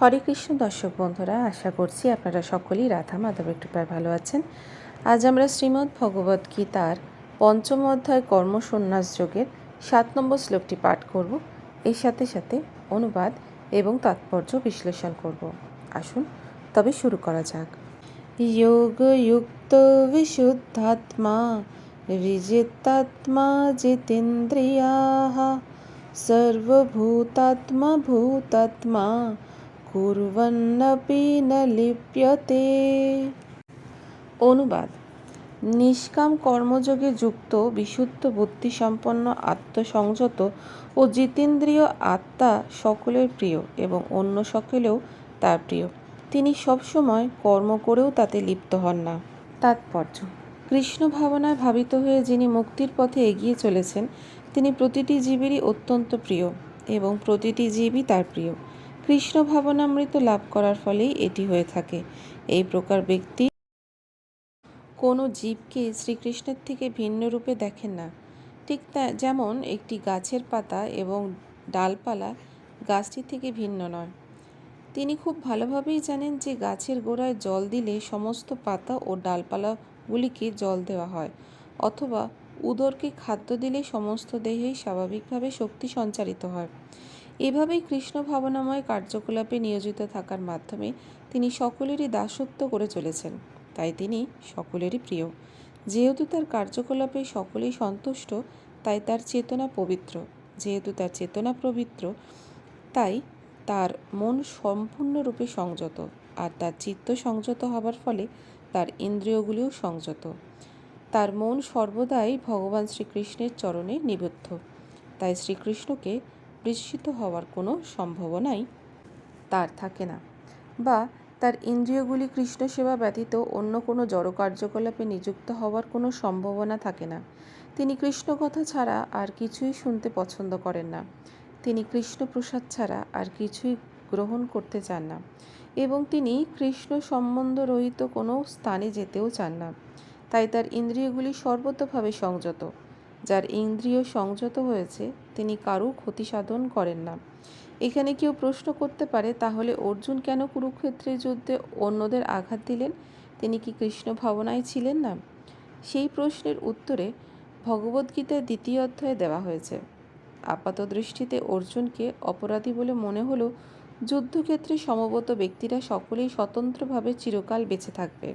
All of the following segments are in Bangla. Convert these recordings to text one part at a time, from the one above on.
হরে কৃষ্ণ দর্শক বন্ধুরা, আশা করছি আপনারা সকলেই রাধা মাধব একটু প্রায় ভালো আছেন। আজ আমরা শ্রীমদ্ ভগবত গীতার পঞ্চম অধ্যায় কর্মসন্ন্যাস যোগের সাত নম্বর শ্লোকটি পাঠ করব। এর সাথে সাথে অনুবাদ এবং তাৎপর্য বিশ্লেষণ করব। আসুন, তবে শুরু করা যাক। যোগযুক্ত বিশুদ্ধাত্মা বিজিতাত্মা জিতেন্দ্রিয়া, সর্বভূতাত্মা ভূতাত্মা কুর্বন্নপি ন লিপ্যতে অনুবাদ। নিষ্কাম কর্মযোগে যুক্ত, বিশুদ্ধ, বুদ্ধিসম্পন্ন, আত্মসংযত ও জিতেন্দ্রীয় আত্মা সকলের প্রিয় এবং অন্য সকলেও তার প্রিয়। তিনি সবসময় কর্ম করেও তাতে লিপ্ত হন না। তাৎপর্য। কৃষ্ণ ভাবনায় ভাবিত হয়ে যিনি মুক্তির পথে এগিয়ে চলেছেন, তিনি প্রতিটি জীবেরই অত্যন্ত প্রিয় এবং প্রতিটি জীবই তার প্রিয়। কৃষ্ণ ভাবনামৃত লাভ করার ফলেই এটি হয়ে থাকে। এই প্রকার ব্যক্তি কোনো জীবকে শ্রীকৃষ্ণের থেকে ভিন্ন রূপে দেখেন না। ঠিক তা যেমন একটি গাছের পাতা এবং ডালপালা গাছটি থেকে ভিন্ন নয়। তিনি খুব ভালোভাবেই জানেন যে গাছের গোড়ায় জল দিলে সমস্ত পাতা ও ডালপালাগুলিকে জল দেওয়া হয়, অথবা উদরকে খাদ্য দিলে সমস্ত দেহেই স্বাভাবিকভাবে শক্তি সঞ্চারিত হয়। এভাবেই কৃষ্ণ ভাবনাময় কার্যকলাপে নিয়োজিত থাকার মাধ্যমে তিনি সকলেরই দাসত্ব করে চলেছেন। তাই তিনি সকলেরই প্রিয়। যেহেতু তার কার্যকলাপে সকলেই সন্তুষ্ট, তাই তার চেতনা পবিত্র। যেহেতু তার চেতনা পবিত্র, তাই তার মন সম্পূর্ণরূপে সংযত আর তার চিত্ত সংযত হবার ফলে তার ইন্দ্রিয়গুলিও সংযত। তার মন সর্বদাই ভগবান শ্রীকৃষ্ণের চরণে নিবদ্ধ। তাই শ্রীকৃষ্ণকে বিস্মিত হওয়ার কোনো সম্ভাবনাই তার থাকে না। বা তার ইন্দ্রিয়গুলি কৃষ্ণ সেবা ব্যতীত অন্য কোনো জড় কার্যকলাপে নিযুক্ত হওয়ার কোনো সম্ভাবনা থাকে না। তিনি কৃষ্ণ কথা ছাড়া আর কিছুই শুনতে পছন্দ করেন না। তিনি কৃষ্ণ প্রসাদ ছাড়া আর কিছুই গ্রহণ করতে চান না। এবং তিনি কৃষ্ণ সম্বন্ধ রহিত কোনো স্থানে যেতেও চান না। তাই তার ইন্দ্রিয়গুলি সর্বতভাবে সংযত। যার ইন্দ্রিয় সংযত হয়েছে তিনি কারও ক্ষতি সাধন করেন না। এখানে কেউ প্রশ্ন করতে পারে, তাহলে অর্জুন কেন কুরুক্ষেত্রের যুদ্ধে অন্যদের আঘাত দিলেন? তিনি কি কৃষ্ণ ভাবনায় ছিলেন না? সেই প্রশ্নের উত্তরে ভগবদ্গীতার দ্বিতীয় অধ্যায়ে দেওয়া হয়েছে। আপাত দৃষ্টিতে অর্জুনকে অপরাধী বলে মনে হলেও যুদ্ধক্ষেত্রে সমবত ব্যক্তিরা সকলেই স্বতন্ত্রভাবে চিরকাল বেঁচে থাকবে।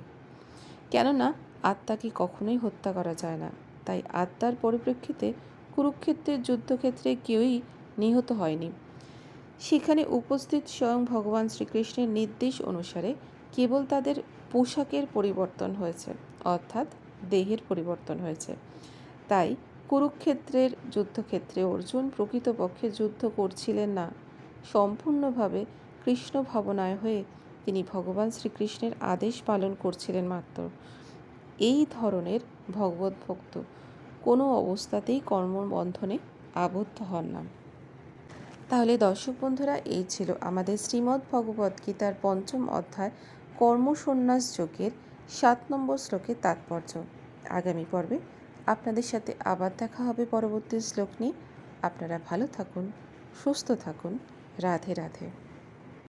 কেননা আত্মাকে কখনোই হত্যা করা যায় না। তাই আত্মার পরিপ্রেক্ষিতে কুরুক্ষেত্রের যুদ্ধক্ষেত্রে কেউই নিহত হয়নি। সেখানে উপস্থিত স্বয়ং ভগবান শ্রীকৃষ্ণের নির্দেশ অনুসারে কেবল তাদের পোশাকের পরিবর্তন হয়েছে, অর্থাৎ দেহের পরিবর্তন হয়েছে। তাই কুরুক্ষেত্রের যুদ্ধক্ষেত্রে অর্জুন প্রকৃতপক্ষে যুদ্ধ করছিলেন না। সম্পূর্ণভাবে কৃষ্ণ ভাবনায় হয়ে তিনি ভগবান শ্রীকৃষ্ণের আদেশ পালন করছিলেন মাত্র। এই ধরনের ভগবত ভক্ত কোনো অবস্থাতেই কর্মবন্ধনে আবদ্ধ হন না। তাহলে দর্শক বন্ধুরা, এই ছিল আমাদের শ্রীমদ্ ভগবদ গীতার পঞ্চম অধ্যায়, কর্মসন্ন্যাস যোগের সাত নম্বর শ্লোকের তাৎপর্য। আগামী পর্বে আপনাদের সাথে আবার দেখা হবে পরবর্তী শ্লোক নিয়ে। আপনারা ভালো থাকুন, সুস্থ থাকুন। রাধে রাধে।